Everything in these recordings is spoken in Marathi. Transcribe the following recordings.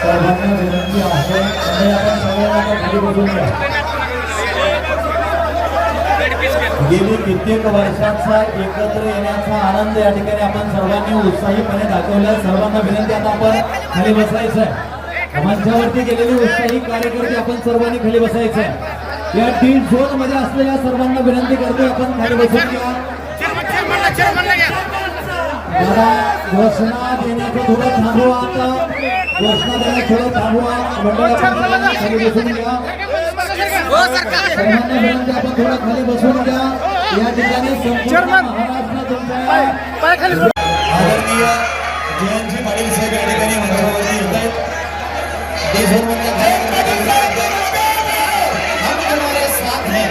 सर्वांना विनंती आहे आणि आपण सगळ्यांना घ्या. गेली कित्येक वर्षाचा एकत्र येण्याचा आनंद या ठिकाणी आपण सर्वांनी उत्साहीपणे दाखवला सर्वांना विनंती आता आपण खाली बसायचं आहे मंचावरती गेलेले उत्साही कार्यकर्ते आपण सर्वांनी खाली बसायचं या टीम झोनमध्ये असलेल्या सर्वांना विनंती करतोय आपण खाली बसून घ्या. घोषणा देण्याचं थोडं थांबवा आता. घोषणा देण्याचं थोडं थांबवा. मंडळ आपण सर्वांनी खाली बसून घ्या. सर्वांना विनंती आपण थोडं खाली बसून घ्या. या ठिकाणी महाराष्ट्र आदरणीय जयंतजी पाटील साहेब या ठिकाणी हम तुम्हारे साथ हैं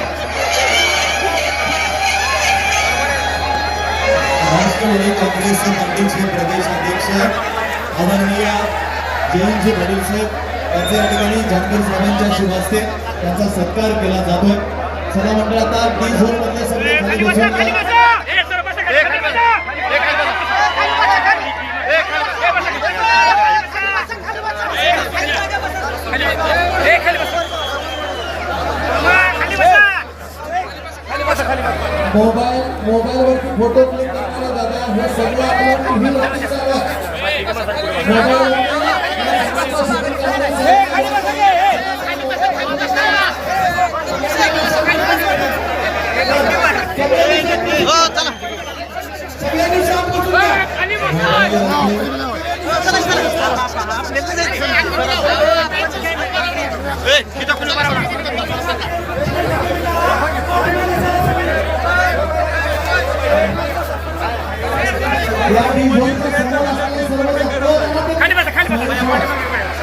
राष्ट्रवादी प्रदेश अध्यक्ष आदरणीय जयंतजी पाटील साहेब ठिकाणी साहेबांच्या शुभ हस्ते त्यांचा सत्कार केला जातोय. सभा मंडळ आता डी झोन मधले सगळे खाली बसून मोबाईल मोबाईलवरती फोटो क्लिक करणारे दादा हे सगळं आपलं टीव्ही वरती चालू आहे. सगळ्यांनी शांत खाली बसा खाली बसा.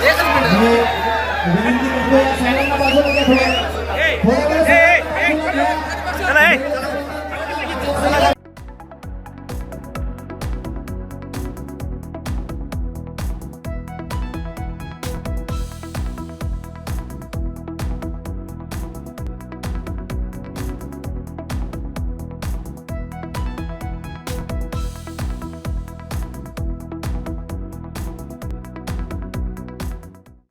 या सगळ्या